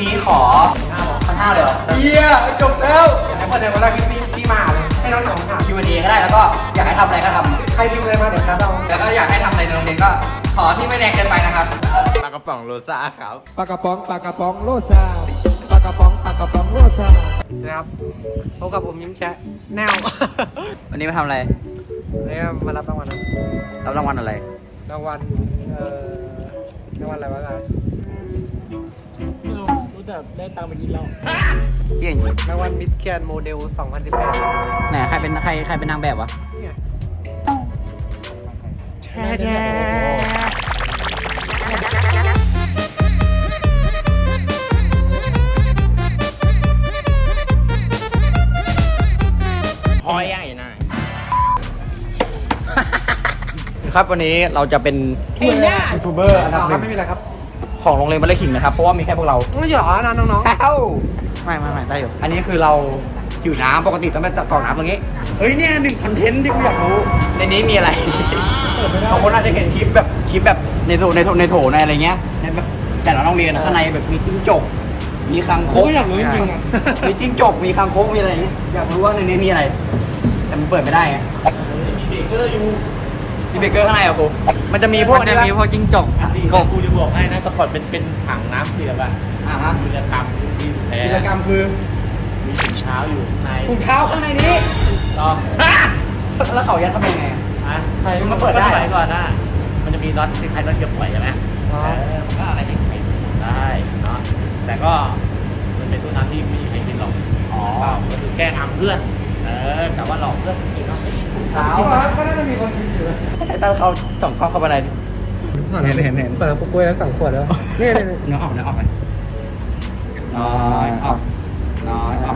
นี้ขอพันห้าเลยเหรอเฮียจบแล้วแล้วพอเดินมาได้พี่พี่พี่มาเลยให้น้องๆถาม Q&A ก็ได้แล้วก็อยากให้ทำอะไรก็ทำใครพิมพ์อะไรมาเดี๋ยวครับเราแล้วก็อยากให้ทำอะไรในโรงเรียนก็ขอที่ไม่แรงเกินไปนะครับปลากระป๋องโรซ่าครับปลากระป๋องปลากระป๋องโลซาปลากระป๋องปลากระป๋องโลซานะครับพบกับผมยิ้มแฉะแนววันนี้มาทำอะไรเนี่ยมารับรางวัลนะรับรางวัลอะไร รางวัลเอ่อรางวัลอะไรวะกันไม่ รู้รู้แต่ได้ตังค์ไปกินเหล้าเก่งรางวัลมิสแกนโมเดล 2018ไหนใครเป็นใครใครเป็นนางแบบวะเนี่ยพอยใหญ่นายครับวันนี้เราจะเป็นไอ้หน้ายูทูบเบอร์อันดับหครันึ่บงไม่มีอะไรครับ ของโรงเรียนบัลเลขิงนะครับ เพราะว่ามีแค่พวกเราไม่หยอนะน้องเอ้าไม่ไม่ไม่ได้อยู่ อันนี้คือเราอยู่น้ำปกติต้องไปกรอกน้ำตรงนี้ เฮ้ยเนี่ยหนึ่งคอนเทนต์ที่กูอยากรู้ ในนี้มีอะไรบางคนอาจจะเห็นคลิปแบบคลิปแบบในโถในโถในโถในอะไรเงี้ยในแบบแต่ละโรงเรียนอะข้างในแบบมีจิ้งจก มีคังคกอยากรู้จริงๆอะ มีจิ้งจก มีคังคก มีอะไรอย่างเงี้ยอยากรู้ว่าในนี้มีอะไร แต่มันเปิดไม่ได้ไงมีเบเกอร์อยู่ มีเบเกอร์ข้างในเหรอครูมันจะมีพวกมันจะมีพวกจิ้งจกกบกูจะบอกให้นะแต่ก่อนเป็นเป็นถังน้ำเสียบอะอ่าฮะกิจกรรมที่แท้กิจกรรมคือมีถุงเท้าอยู่ข้างในถุงเท้าข้างในนี้ต่อแล้วเขายัดทำยังไงอะอะใครมันเปิดได้สมัยก่อนนะมันจะมีน็อตที่ใครน็อตเก็บปล่อยใช่ไหมอ๋อเออมันก็อะไรที่ใครได้เนาะแต่ก็มันเป็นตู้น้ำที่ไม่มีใครกินหรอกอ๋อก็คือแกล้งทำเพื่อนเออแต่ว่าหลอกเพื่อนกินเนาะถุงเท้า ก็น่าจะมีคนกินอยู่นะไอ้ตั้งเขาสองกล้องเข้าไปในเห็นเห็นเห็นเปิดปุ๊กกล้วยแล้วสั่งขวดแล้วนี่นี่นี่เนื้อออกเนื้อออกไปน้อยออกน้อยออก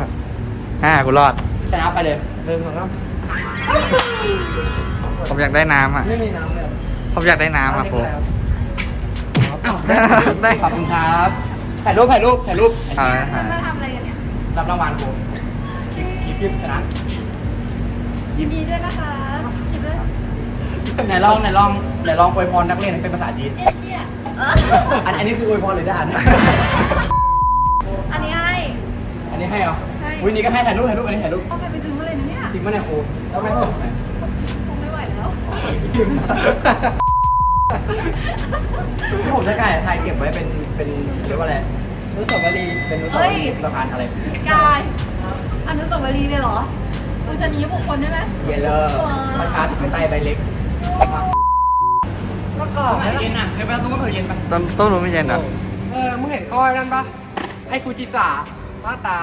อ่ากูรอดชนะไปเลยหนึ่งสองสามผมอยากได้น้ำอะไม่มีน้ำเลยผมอยากได้น้ำอะผมอ้าวได้ขอบคุณครับถ่ายรูปถ่ายรูปถ่ายรูปเอาละฮะมาทำอะไรกันเนี่ยรับรางวัลกูคลิปคลิปคลิปชนะยินดีด้วยนะคะยินดีด้วย ไหนลองไหนลองไหนลองอวยพรนักเรียนให้เป็นภาษาจีน เจ๊เชี่ยเอออันอันนี้คืออวยพรหรือด่าน อันนี้ให้ อันนี้ให้เหรอให้วินี่ก็ให้ถ่ายรูปถ่ายรูปอันนี้ถ่ายรูปเอาไปไปซื้อมาเลยนะเนี่ยจริงปะเนี่ยครูแล้วไม่ส่งไหนคงไม่ไหวแล้ว ที่ผมจะถ่ายถ่ายเก็บไว้เป็นเป็นเรียกว่าอะไรอนุสาวรีย์เป็นอนุสาวรีย์สะพานอะไรกายอนุสาวรีย์เลยเหรอดูชนีบุคคลได้ไหมเยลเลอร์ประชาธิปไตยใบเล็ก แล้วก็เย็นอะเคยไปตู้ก็เผยเย็นปะต้นต้นรู้ไม่เย็นเหรอเออมึงเห็นก้อยนั่นปะไอ้ฟูจิตะหน้าตา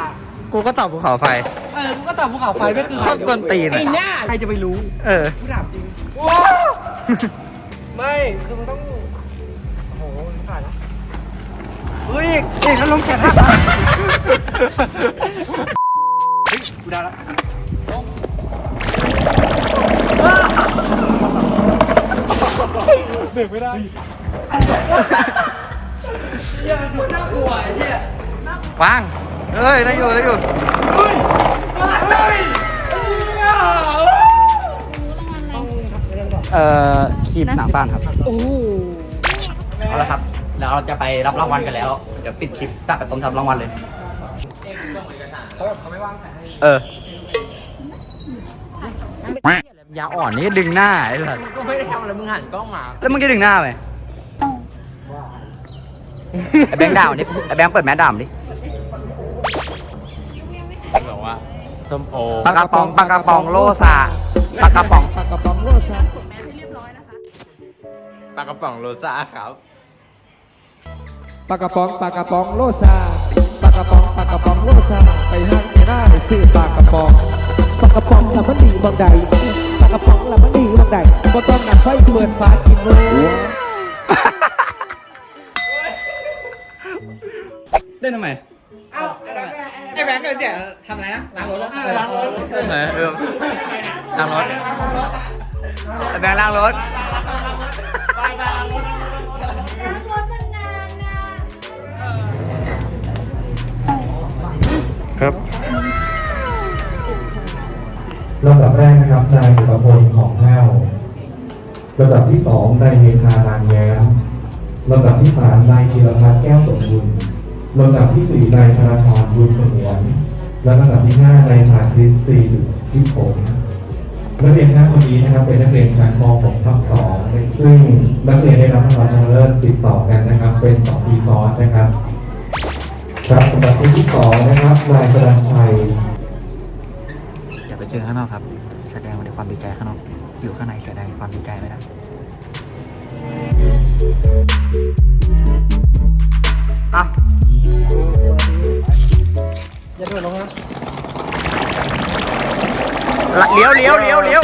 กูก็ตอบภูเขาไฟ เออกูก็ตอบภูเขาไฟไม่คือโคตรกวนตีนอะไอ้หน้าใครจะไปรู้ เออกูถามจริงไม่คือมึงต้องโอ้โหผ่านละเฮ้ยเด็กแล้วลงแขนหักเฮ้ยกูได้แล้ว เด็กไม่ได้น่ากลัวไอ้เหี้ยวางเฮ้ยได้อยู่ได้อยู่เอ่อคีบหนังบ้านครับเอาละครับเดี๋ยวเราจะไปรับรางวัลกันแล้ว เดี๋ยวปิดคลิปตัดไปตรงรับรางวัลเลยเออ ยาอ่อนนี่ดึงหน้าไอ้สัสก็ไม่ได้ทำอะไรมึงหันกล้องมาแล้วมึงจะดึงหน้าไปไอ้แบงค์ด่ามันดิไอ้แบงค์เปิดแมสด่ามนดิบอกว่าส้มโอปลากระป๋องปลากระป๋องโลซาปลากระป๋องปลากระป๋องโลซาปลากระป๋องโรซ่าครับปลากระป๋องปลากระป๋องโลซาปลากระป๋องปลากระป๋องโลซาไปห้างไปหน้าไปซื้อปลากระป๋องปลากระป๋องละมันดีบางใดปลากระป๋องละมันดีบางใดก็ต้องนำไฟเปิดฟ้ากินเลยเล่นทำไมไอ้แบงค์เสียทำอะไรนะล้างรถล้างรถเออเออล้างรถไอ้แบงค์ล้างรถนั่ แรกนะครับนายบุรพลของแห้วลำดับที่สองนายเมธานางแย้มลำดับที่สามนายจิรพัฒน์แก้วสมบูรณ์ลำดับที่สี่นายธนาธรบุญสงวนและลำดับที่ห้านายชาคริสตีสุทธิผลนักเรียนห้าคนนี้นะครับเป็นนักเรียนชั้นม .6 ทับสองซึ่งนักเรียนได้รับรางวัลชนะเลิศติดต่อกันนะครับ เป็นสองปีซ้อนนะครับครับสำหรับที่สองนะครับนายกรัญชัยอย่าไปเจอข้างนอกครับ ความดีใจข้างนอก อยู่ข้างในแสดงความดีใจไม่ได้อะอย่าโดดลงนะเลี้ยวเลี้ยวเลี้ยวเลี้ยว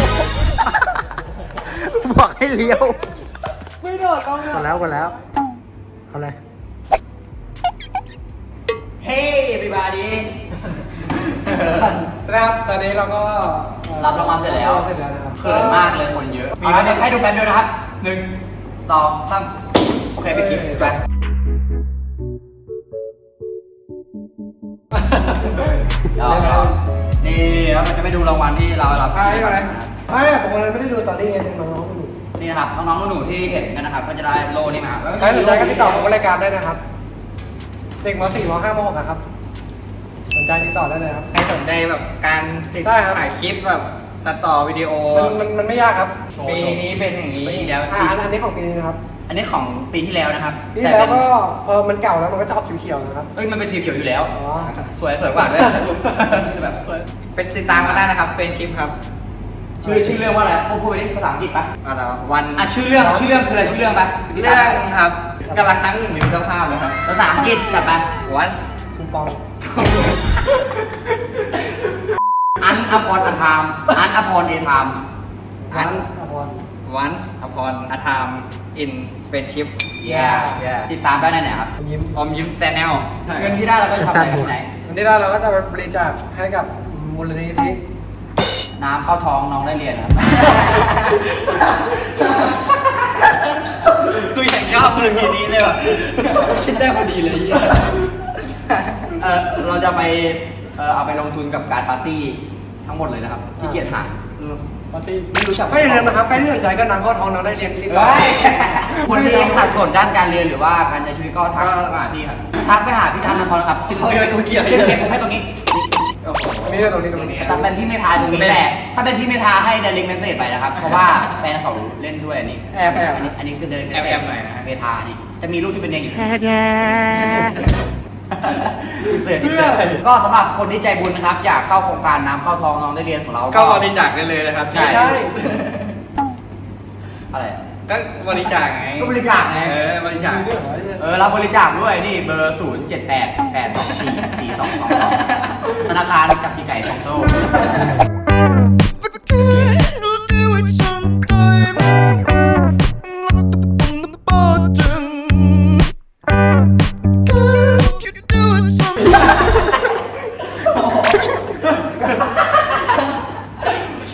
บอกให้เลี้ยว ไม่โดดลงกดแล้วกดแล้ว เอาเลย เฮ้ยบีบาดีนะครับ ตอนนี้เราก็ รับรางวัลเสร็จแล้วเสร็จแล้วนะครับเขินมากเลยคนเยอะ มีให้ให้ดูแป๊บเดียวนะครับหนึ่งสองสามโอเคไปคลิปไปเอาเอานี่แล้วมันจะไปดูรางวัลที่เรารับอ่านี่ก่อนเลยไม่ผมวันนั้นไม่ได้ดูตอนนี้ไงน้องๆไม่ดูนี่นะครับน้องๆหนูๆที่เห็นกันนะครับ ก็จะได้โลนี่มาใครสนใจก็ติดต่อผมรายการได้นะครับ เด็กม .4 ม .5 ม .6 นะครับส นใจติดต่อได้เลยครับ ใครสนใจแบบการติดได้ครับ ถ่ายคลิปแบบตัดต่อวิดีโอมันมันมันไม่ยากครับปีนี้เป็นอย่างนี้ ปีเดี๋ยวอ่าอันอันนี้ของปีนี้นะครับอันนี้ของปีที่แล้วนะครับปีที่แล้วก็เออมันเก่าแล้วมันก็จะออกเขียวๆนะครับเอ้ยมันเป็นสีเขียวอยู่แล้ว อ๋อสวยสวยกว่าด้วยแบบสวยเป็นติดตามกันได้นะครับเฟนชิพครับชื่อชื่อเรื่องว่าอะไรพูดพูดไปดิภาษาอังกฤษปะอะไรวะวันอะชื่อเรื่องชื่อเรื่องคืออะไรชื่อเรื่องปะเรื่องครับกาละครั้งหนึ่งมีเจ้าภาพนะครับภาษาอังกฤษจัดไป Once คูปอง อันอภรอันทามอันอภรเอทามร้านอภร Once upon a time in friendship แย่ติดตามได้ในไหนครับ ยิ้มอมยิ้มแซนแนลเงินที่ได้เราก็จะทำอะไรกันที่ไหนวันนี้เราเราก็จะไปบริจาคให้กับมูลนิธิน้ำเข้าท้องน้องได้เรียนครับคืออย่างยอดมือทีนี้เลยว่ะคิดได้พอดีเลย เออเราจะไปเออเอาไปลงทุนกับการปาร์ตี้ทั้งหมดเลยนะครับที่เกียรติหายปาร์ตี้ไม่รู้จักก็อย่าลืมนะครับใครที่สนใจก็นำข้อท้องน้องได้เรียนติดต่อคนที่ขัดสนด้านการเรียนหรือว่าการใช้ชีวิตก็ทักมาหาพี่ครับทักไปหาพี่ทันนครครับที่เขาเกี่ยวเก็บผมให้ตรงนี้ตรงนี้เลยตรงนี้ตรงนี้แต่เป็นพี่เมทาตรงนี้แหละถ้าเป็นพี่เมทาให้เดลิงเมสเซจไปนะครับ เพราะว่าแฟนเขาเล่นด้วยอันนี้แอบแอบอันนี้อันนี้คือเดลิงแอบแอบหน่อยนะเมทานี่จะมีรูปที่เป็นเองอยู่ เสือที่เสือก็สำหรับคนที่ใจบุญนะครับ อยากเข้าโครงการน้ำเข้าทองน้องได้เรียนของเราก็บริจาคได้เลยนะครับใช่ใช่อะไรก็บริจาคไงก็บริจาคไง เออบริจาคเออรับบริจาคด้วยนี่เบอร์ 0 7 8 8 2 4 4 2 2 2ธนาคารกสิไก่ของโต้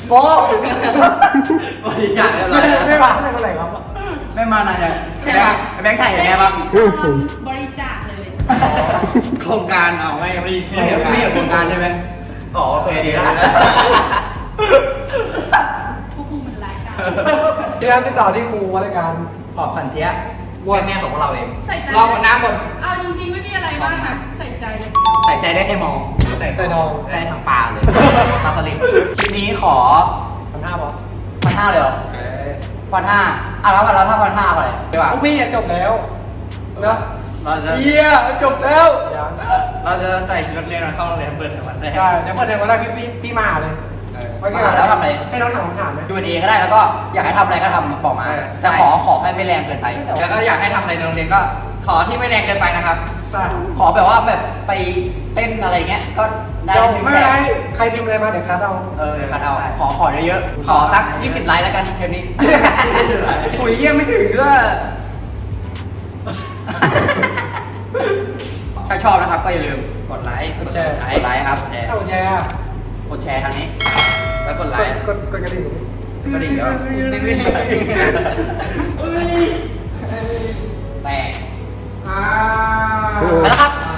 โป๊ะบริจาคเรียบร้ไม่อยได้แล้วไม่มาไม่มาไหนครับไม่มานานยังแบงค์แบงค์ถ่ายเห็นไงบ้างบริจาคเลยโครงการเอาไม่ไม่ไม่เห็นไม่เห็นโครงการใช่ไหมอ๋อโอเคดีแล้วพวกกูมันรายการพยายามติดต่อที่ครูวารายการขอบสันเทีย ว่าแม่ของพวกเราเอง ใส่ใจเราหมดน้ำหมดเอาจริงๆไม่มีอะไรมากค่ะใส่ใจ ใส่ใจได้แค่มองใส่ทองได้ทั้งปลาเลยปลาสลิดคลิปนี้ขอพันห้าบอพันห้าเลยเหรอพันห้าอะแล้วแล้วถ้าพันห้าไปดีกว่าพวกพี่อะจบแล้วนะเราจะเยี่ยจบแล้วยังเราจะใส่ชุดนักเรียนมาเข้าโรงเรียนเปิดเทอมวันแรกใช่เดี๋ยวเปิดเทอมวันแรกพี่พี่พี่มาหาเลย เออไว้ก่อนมาแล้วทำอะไร ให้น้องถามคำถามไหม ดูเองก็ได้แล้วก็อยากให้ทำอะไรก็ทำบอกมาเออแต่ขอขอให้ไม่แรงเกินไป แล้วก็อยากให้ทำอะไรในโรงเรียนก็ขอที่ไม่แรงเกินไปนะครับใช่ขอแบบว่าแบบไปเต้นอะไรเงี้ยก็ได้เดี๋ยวหนึ่งไม่เป็นไรแต่ใครพิมพ์อะไรมาเดี๋ยวคัดเอาเออคัดเอาขอขอเยอะๆขอสัก 20 ไลค์แล้วกันเทปนี้ ปุ๋ยเยี่ยมไม่ถึงด้วยถ้าชอบนะครับก็อย่าลืมกดไลค์กดแชร์กดไลค์ครับแชร์ เอาแชร์ กดแชร์ทางนี้ แล้วกดไลค์กดกดกระดิ่งก็ดีแล้วแตกอ้าว